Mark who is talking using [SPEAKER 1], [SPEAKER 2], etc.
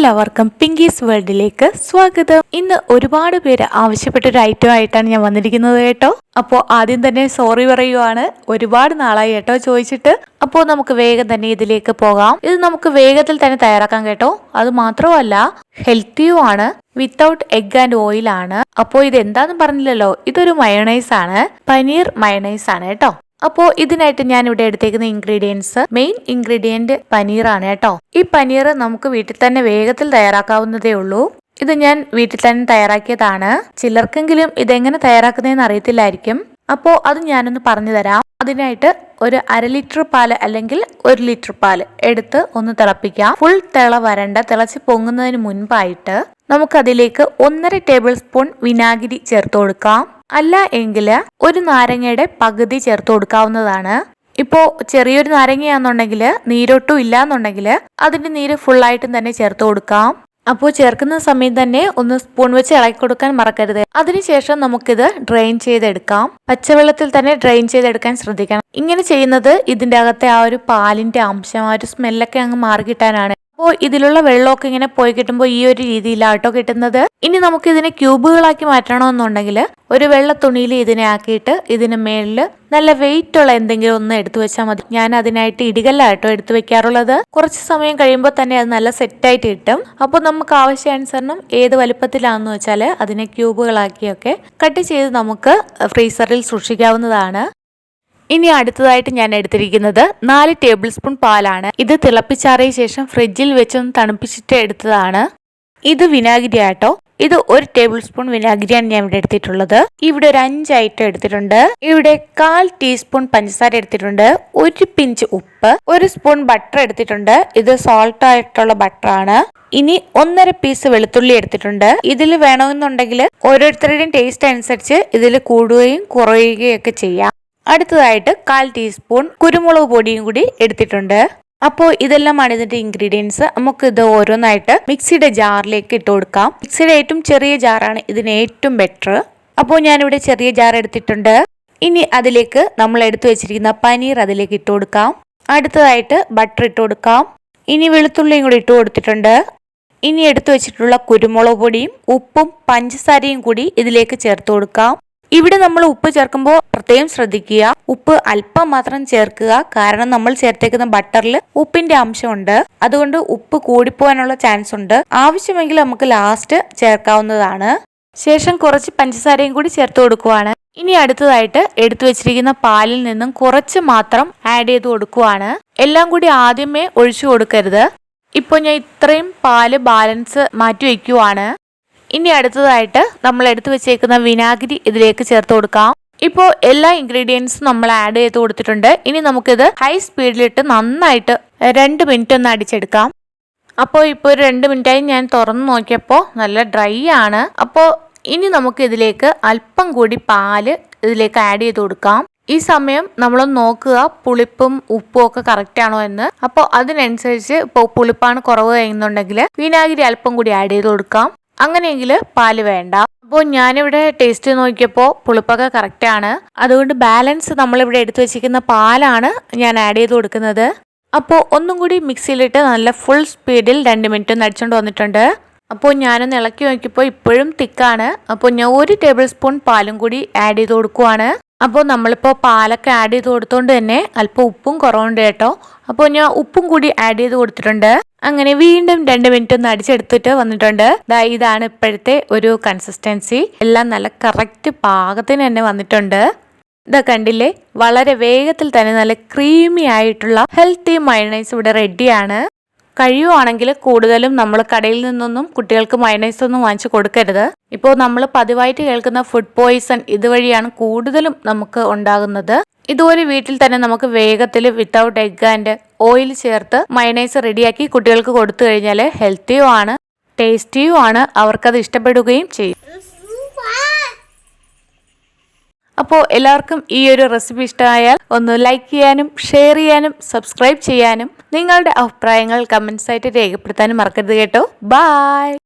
[SPEAKER 1] എല്ലാവർക്കും പിങ്കീസ് വേൾഡിലേക്ക് സ്വാഗതം. ഇന്ന് ഒരുപാട് പേര് ആവശ്യപ്പെട്ട ഒരു ഐറ്റം ആയിട്ടാണ് ഞാൻ വന്നിരിക്കുന്നത് കേട്ടോ. അപ്പോൾ ആദ്യം തന്നെ സോറി പറയുവാണ്. ഒരുപാട് നാളായി കേട്ടോ ചോദിച്ചിട്ട്. അപ്പോൾ നമുക്ക് വേഗം തന്നെ ഇതിലേക്ക് പോകാം. ഇത് നമുക്ക് വേഗത്തിൽ തന്നെ തയ്യാറാക്കാം കേട്ടോ. അത് മാത്രമല്ല ഹെൽത്തിയുമാണ് വിത്തൗട്ട് എഗ് ആൻഡ് ഓയിൽ ആണ്. അപ്പോൾ ഇത് എന്താന്ന് പറഞ്ഞില്ലല്ലോ? ഇതൊരു മയോണൈസ് ആണ്. പനീർ മയോണൈസ് ആണ് കേട്ടോ. അപ്പോൾ ഇതിനായിട്ട് ഞാൻ ഇവിടെ എടുത്തേക്കുന്ന ഇൻഗ്രീഡിയൻസ് മെയിൻ ഇൻഗ്രീഡിയന്റ് പനീറാണ് കേട്ടോ. ഈ പനീർ നമുക്ക് വീട്ടിൽ തന്നെ വേഗത്തിൽ തയ്യാറാക്കാവുന്നതേ ഉള്ളൂ. ഇത് ഞാൻ വീട്ടിൽ തന്നെ തയ്യാറാക്കിയതാണ്. ചിലർക്കെങ്കിലും ഇതെങ്ങനെ തയ്യാറാക്കുന്നതെന്ന് അറിയത്തില്ലായിരിക്കും. അപ്പോൾ അത് ഞാനൊന്ന് പറഞ്ഞു തരാം. അതിനായിട്ട് ഒരു അര ലിറ്റർ പാൽ അല്ലെങ്കിൽ ഒരു ലിറ്റർ പാൽ എടുത്ത് ഒന്ന് തിളപ്പിക്കാം. ഫുൾ തിള വരണ്ട തിളച്ച് പൊങ്ങുന്നതിന് മുൻപായിട്ട് നമുക്കതിലേക്ക് ഒന്നര ടേബിൾ സ്പൂൺ വിനാഗിരി ചേർത്ത് കൊടുക്കാം. അല്ല എങ്കിൽ ഒരു നാരങ്ങയുടെ പകുതി ചേർത്ത് കൊടുക്കാവുന്നതാണ്. ഇപ്പോൾ ചെറിയൊരു നാരങ്ങയാണെന്നുണ്ടെങ്കിൽ നീരൊട്ടും ഇല്ല അതിന്റെ നീര് ഫുള്ളായിട്ടും തന്നെ ചേർത്ത് കൊടുക്കാം. അപ്പോൾ ചേർക്കുന്ന സമയം തന്നെ ഒന്ന് സ്പൂൺ വെച്ച് ഇളക്കി കൊടുക്കാൻ മറക്കരുത്. അതിനുശേഷം നമുക്കിത് ഡ്രെയിൻ ചെയ്തെടുക്കാം. പച്ചവെള്ളത്തിൽ തന്നെ ഡ്രെയിൻ ചെയ്തെടുക്കാൻ ശ്രദ്ധിക്കണം. ഇങ്ങനെ ചെയ്യുന്നത് ഇതിന്റെ അകത്തെ ആ ഒരു പാലിന്റെ അംശം ആ ഒരു സ്മെല്ലൊക്കെ അങ്ങ് മാറിക്കിട്ടാനാണ്. അപ്പോൾ ഇതിലുള്ള വെള്ളമൊക്കെ ഇങ്ങനെ പോയി കിട്ടുമ്പോൾ ഈ ഒരു രീതിയിലാട്ടോ കിട്ടുന്നത്. ഇനി നമുക്ക് ഇതിനെ ക്യൂബുകളാക്കി മാറ്റണമെന്നുണ്ടെങ്കിൽ ഒരു വെള്ള തുണിയിൽ ഇതിനെ ആക്കിയിട്ട് ഇതിന് മേളിൽ നല്ല വെയിറ്റ് ഉള്ള എന്തെങ്കിലും ഒന്ന് എടുത്തു വെച്ചാൽ മതി. ഞാൻ അതിനായിട്ട് ഇടികല്ലായിട്ടോ എടുത്തു വെക്കാറുള്ളത്. കുറച്ച് സമയം കഴിയുമ്പോൾ തന്നെ അത് നല്ല സെറ്റായിട്ട് കിട്ടും. അപ്പോൾ നമുക്ക് ആവശ്യാനുസരണം ഏത് വലുപ്പത്തിലാണെന്ന് വെച്ചാൽ അതിനെ ക്യൂബുകളാക്കിയൊക്കെ കട്ട് ചെയ്ത് നമുക്ക് ഫ്രീസറിൽ സൂക്ഷിക്കാവുന്നതാണ്. ഇനി അടുത്തതായിട്ട് ഞാൻ എടുത്തിരിക്കുന്നത് നാല് ടേബിൾ സ്പൂൺ പാലാണ്. ഇത് തിളപ്പിച്ചാറിയ ശേഷം ഫ്രിഡ്ജിൽ വെച്ചൊന്ന് തണുപ്പിച്ചിട്ട് എടുത്തതാണ്. ഇത് വിനാഗിരി ആട്ടോ. ഇത് ഒരു ടേബിൾ സ്പൂൺ വിനാഗിരിയാണ് ഞാൻ ഇവിടെ എടുത്തിട്ടുള്ളത്. ഇവിടെ ഒരു അഞ്ച് ഐറ്റം എടുത്തിട്ടുണ്ട്. ഇവിടെ കാൽ ടീസ്പൂൺ പഞ്ചസാര എടുത്തിട്ടുണ്ട്. ഒരു പിഞ്ച് ഉപ്പ്. ഒരു സ്പൂൺ ബട്ടർ എടുത്തിട്ടുണ്ട്. ഇത് സോൾട്ട് ആയിട്ടുള്ള ബട്ടറാണ് ഇനി ഒന്നര പീസ് വെളുത്തുള്ളി എടുത്തിട്ടുണ്ട്. ഇതിൽ വേണമെന്നുണ്ടെങ്കിൽ ഓരോരുത്തരുടെയും ടേസ്റ്റ് അനുസരിച്ച് ഇതിൽ കൂടുകയും കുറയുകയും ഒക്കെ ചെയ്യാം. അടുത്തതായിട്ട് കാൽ ടീസ്പൂൺ കുരുമുളക് പൊടിയും കൂടി എടുത്തിട്ടുണ്ട്. അപ്പോൾ ഇതെല്ലാമാണ് ഇതിന്റെ ഇൻഗ്രീഡിയൻസ് നമുക്ക് ഇത് ഓരോന്നായിട്ട് മിക്സിയുടെ ജാറിലേക്ക് ഇട്ട് കൊടുക്കാം. മിക്സിയുടെ ഏറ്റവും ചെറിയ ജാറാണ് ഇതിന് ഏറ്റവും ബെറ്റർ അപ്പോൾ ഞാനിവിടെ ചെറിയ ജാർ എടുത്തിട്ടുണ്ട്. ഇനി അതിലേക്ക് നമ്മൾ എടുത്തു വെച്ചിരിക്കുന്ന പനീർ അതിലേക്ക് ഇട്ട് കൊടുക്കാം. അടുത്തതായിട്ട് ബട്ടർ ഇട്ട് കൊടുക്കാം. ഇനി വെളുത്തുള്ളിയും കൂടി ഇട്ട് കൊടുത്തിട്ടുണ്ട്. ഇനി എടുത്തു വെച്ചിട്ടുള്ള കുരുമുളക് പൊടിയും ഉപ്പും പഞ്ചസാരയും കൂടി ഇതിലേക്ക് ചേർത്ത് കൊടുക്കാം. ഇവിടെ നമ്മൾ ഉപ്പ് ചേർക്കുമ്പോൾ പ്രത്യേകം ശ്രദ്ധിക്കുക. ഉപ്പ് അല്പം മാത്രം ചേർക്കുക. കാരണം നമ്മൾ ചേർത്തേക്കുന്ന ബട്ടറിൽ ഉപ്പിന്റെ അംശമുണ്ട്. അതുകൊണ്ട് ഉപ്പ് കൂടിപ്പോവാനുള്ള ചാൻസ് ഉണ്ട്. ആവശ്യമെങ്കിൽ നമുക്ക് ലാസ്റ്റ് ചേർക്കാവുന്നതാണ്. ശേഷം കുറച്ച് പഞ്ചസാരയും കൂടി ചേർത്ത് കൊടുക്കുവാണ്. ഇനി അടുത്തതായിട്ട് എടുത്തു വെച്ചിരിക്കുന്ന പാലിൽ നിന്നും കുറച്ച് മാത്രം ആഡ് ചെയ്ത് കൊടുക്കുവാണ്. എല്ലാം കൂടി ആദ്യമേ ഒഴിച്ചു കൊടുക്കരുത്. ഇപ്പോൾ ഞാൻ ഇത്രയും പാൽ ബാലൻസ് മാറ്റി വയ്ക്കുവാണ്. ഇനി അടുത്തതായിട്ട് നമ്മൾ എടുത്തു വെച്ചേക്കുന്ന വിനാഗിരി ഇതിലേക്ക് ചേർത്ത് കൊടുക്കാം. ഇപ്പോൾ എല്ലാ ഇൻഗ്രീഡിയൻസും നമ്മൾ ആഡ് ചെയ്ത് കൊടുത്തിട്ടുണ്ട്. ഇനി നമുക്കിത് ഹൈ സ്പീഡിലിട്ട് നന്നായിട്ട് രണ്ട് മിനിറ്റ് ഒന്ന് അടിച്ചെടുക്കാം. അപ്പോൾ ഇപ്പോൾ ഒരു രണ്ട് മിനിറ്റായി ഞാൻ തുറന്നു നോക്കിയപ്പോൾ നല്ല ഡ്രൈ ആണ്. അപ്പോൾ ഇനി നമുക്ക് ഇതിലേക്ക് അല്പം കൂടി പാൽ ഇതിലേക്ക് ആഡ് ചെയ്ത് കൊടുക്കാം. ഈ സമയം നമ്മൾ നോക്കുക പുളിപ്പും ഉപ്പും ഒക്കെ കറക്റ്റ് ആണോ എന്ന്. അപ്പോൾ അതിനനുസരിച്ച് ഇപ്പോൾ പുളിപ്പാണ് കുറവ് കഴിയുന്നുണ്ടെങ്കിൽ വിനാഗിരി അല്പം കൂടി ആഡ് ചെയ്ത് കൊടുക്കാം. അങ്ങനെയെങ്കിൽ പാൽ വേണ്ട. അപ്പോൾ ഞാനിവിടെ ടേസ്റ്റ് നോക്കിയപ്പോൾ പുളിപ്പൊക്കെ കറക്റ്റാണ് അതുകൊണ്ട് ബാലൻസ് നമ്മളിവിടെ എടുത്തു വെച്ചിരിക്കുന്ന പാലാണ് ഞാൻ ആഡ് ചെയ്ത് കൊടുക്കുന്നത്. അപ്പോൾ ഒന്നും കൂടി മിക്സിയിലിട്ട് നല്ല ഫുൾ സ്പീഡിൽ രണ്ട് മിനിറ്റ് നടിച്ചുകൊണ്ട് വന്നിട്ടുണ്ട്. അപ്പോൾ ഞാനൊന്ന് ഇളക്കി നോക്കിയപ്പോൾ ഇപ്പോഴും തിക്കാണ്. അപ്പോൾ ഞാൻ ഒരു ടേബിൾ സ്പൂൺ പാലും കൂടി ആഡ് ചെയ്ത് കൊടുക്കുവാണ്. അപ്പോൾ നമ്മളിപ്പോൾ പാലൊക്കെ ആഡ് ചെയ്ത് കൊടുത്തോണ്ട് തന്നെ അല്പം ഉപ്പും കുറവുണ്ട് കേട്ടോ. അപ്പോൾ ഞാൻ ഉപ്പും കൂടി ആഡ് ചെയ്ത് കൊടുത്തിട്ടുണ്ട്. അങ്ങനെ വീണ്ടും രണ്ട് മിനിറ്റ് ഒന്ന് അടിച്ചെടുത്തിട്ട് വന്നിട്ടുണ്ട്. ദാ ഇതാണ് ഇപ്പോഴത്തെ ഒരു കൺസിസ്റ്റൻസി എല്ലാം നല്ല കറക്റ്റ് പാകത്തിന് തന്നെ വന്നിട്ടുണ്ട്. ഇതാ കണ്ടില്ലേ? വളരെ വേഗത്തിൽ തന്നെ നല്ല ക്രീമി ആയിട്ടുള്ള ഹെൽത്തി മയണൈസ് ഇവിടെ റെഡിയാണ് കഴിയുവാണെങ്കിൽ കൂടുതലും നമ്മൾ കടയിൽ നിന്നൊന്നും കുട്ടികൾക്ക് മയണൈസ് ഒന്നും വാങ്ങിച്ചു കൊടുക്കരുത്. ഇപ്പോൾ നമ്മൾ പതിവായിട്ട് കേൾക്കുന്ന ഫുഡ് പോയിസൺ ഇതുവഴിയാണ് കൂടുതലും നമുക്ക് ഉണ്ടാകുന്നത്. ഇതുപോലെ വീട്ടിൽ തന്നെ നമുക്ക് വേഗത്തിൽ വിത്തൗട്ട് എഗ് ആൻഡ് ഓയിൽ ചേർത്ത് മയണൈസ് റെഡിയാക്കി കുട്ടികൾക്ക് കൊടുത്തു കഴിഞ്ഞാൽ ഹെൽത്തിയും ആണ് ടേസ്റ്റിയും ആണ് അവർക്കത് ഇഷ്ടപ്പെടുകയും ചെയ്യും. അപ്പോൾ എല്ലാവർക്കും ഈ ഒരു റെസിപ്പി ഇഷ്ടമായാൽ ഒന്ന് ലൈക്ക് ചെയ്യാനും ഷെയർ ചെയ്യാനും സബ്സ്ക്രൈബ് ചെയ്യാനും നിങ്ങളുടെ അഭിപ്രായങ്ങൾ കമൻസ് ആയിട്ട് രേഖപ്പെടുത്താനും മറക്കരുത് കേട്ടോ. ബായ്!